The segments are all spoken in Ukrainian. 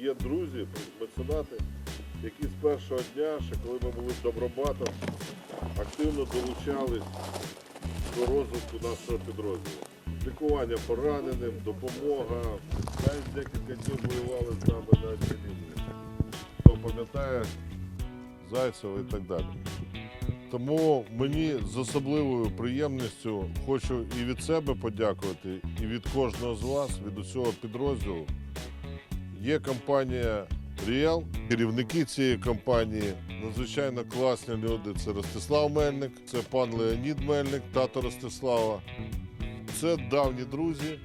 є друзі, меценати, які з першого дня, ще коли ми були добробатом, активно долучались до розвитку нашого підрозділу. Лікування пораненим, допомога. Навіть декілька днів воювали з нами на лінії. Хто пам'ятає Зайцева і так далі. Тому мені з особливою приємністю хочу і від себе подякувати, і від кожного з вас, від усього підрозділу. Є компанія Ріал, керівники цієї компанії надзвичайно класні люди. Це Ростислав Мельник, це пан Леонід Мельник, тато Ростислава. Це давні друзі,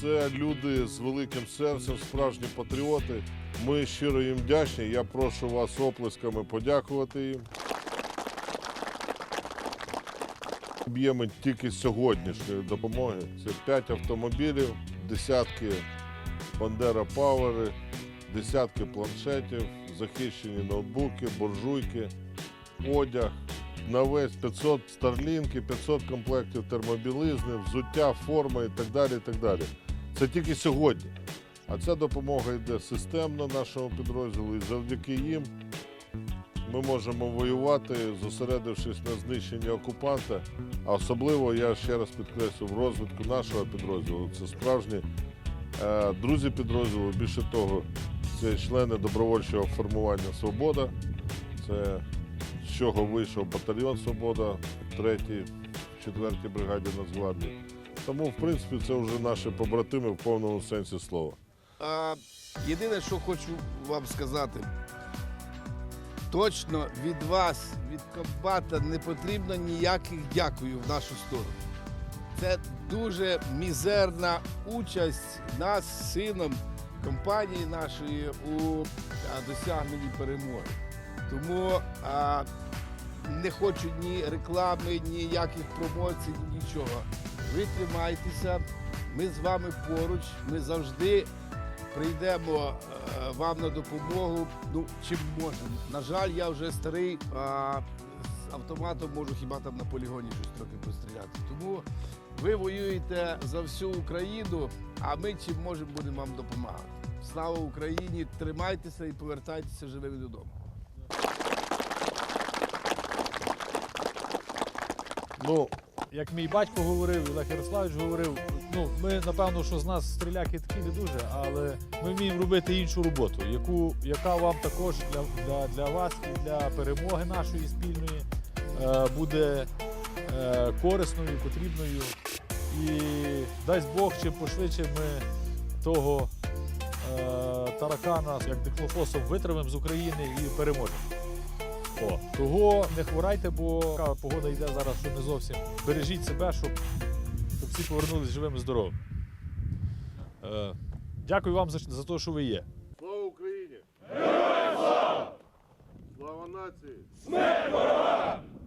це люди з великим серцем, справжні патріоти. Ми щиро їм вдячні. Я прошу вас оплесками подякувати їм. Об'єми тільки сьогоднішньої допомоги. Це 5 автомобілів, десятки Бандера Павери, десятки планшетів, захищені ноутбуки, буржуйки, одяг. На весь 500 старлінки, 500 комплектів термобілизни, взуття, форма і так далі. і так далі. Це тільки сьогодні. А ця допомога йде системно нашому підрозділу, і завдяки їм ми можемо воювати, зосередившись на знищенні окупанта. А особливо я ще раз підкреслю в розвитку нашого підрозділу. Це справжні друзі підрозділу. Більше того, це члени добровольчого формування Свобода. Це з чого вийшов батальйон Свобода, 3-й, 4-й бригаді Нацгвардії. Тому, в принципі, це вже наші побратими в повному сенсі слова. А, єдине, що хочу вам сказати, точно від вас, від комбата, не потрібно ніяких дякую в нашу сторону. Це дуже мізерна участь нас сином компанії нашої у досягненні перемоги. Тому а, не хочу ні реклами, ніяких промоцій, ні нічого. Ви тримайтеся, ми з вами поруч, ми завжди прийдемо е, вам на допомогу. Ну, чим можемо. На жаль, я вже старий, а автоматом можу хіба там на полігоні щось трохи постріляти. Тому ви воюєте за всю Україну, а ми чим можемо будемо вам допомагати. Слава Україні! Тримайтеся і повертайтеся живими додому. Ну, Як мій батько говорив, Олег Ярославович говорив, ну ми напевно, що з нас стріляки такі не дуже, але ми вміємо робити іншу роботу, яку, яка вам також для, для, для вас і для перемоги нашої спільної е, буде е, корисною, потрібною. І дасть Бог, чим пошвидше ми того е, таракана, як дихлофосом, витравимо з України і переможемо. О, того не хворайте, бо така погода йде зараз, що не зовсім. Бережіть себе, щоб, щоб всі повернулися живими і здоровими. Е, дякую вам за, за те, що ви є. слава Україні! Героям слава! Слава нації! Смерть ворогам!